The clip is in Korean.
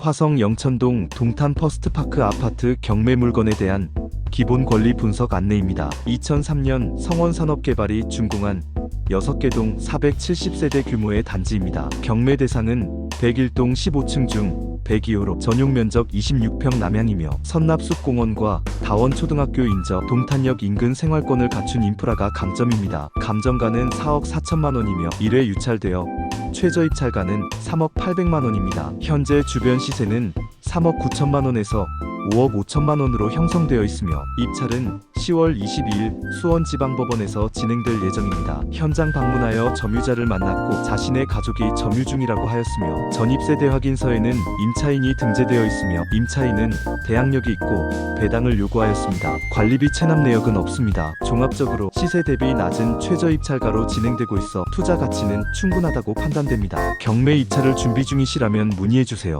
화성 영천동 동탄 퍼스트파크 아파트 경매 물건에 대한 기본 권리 분석 안내입니다. 2003년 성원산업개발이 준공한 6개 동 470세대 규모의 단지입니다. 경매 대상은 101동 15층 중 102호로 전용 면적 26평 남향이며 선납숲공원과 다원초등학교 인접 동탄역 인근 생활권을 갖춘 인프라가 강점입니다. 감정가는 4억 4천만 원이며 1회 유찰되어 최저 입찰가는 3억 800만 원입니다. 현재 주변 시세는 3억 9천만 원에서 5억 5천만 원으로 형성되어 있으며 입찰은 10월 22일 수원지방법원에서 진행될 예정입니다. 현장 방문하여 점유자를 만났고 자신의 가족이 점유 중이라고 하였으며 전입세대 확인서에는 임차인이 등재되어 있으며 임차인은 대항력이 있고 배당을 요구하였습니다. 관리비 체납 내역은 없습니다. 종합적으로 시세 대비 낮은 최저 입찰가로 진행되고 있어 투자 가치는 충분하다고 판단됩니다. 경매 입찰을 준비 중이시라면 문의해 주세요.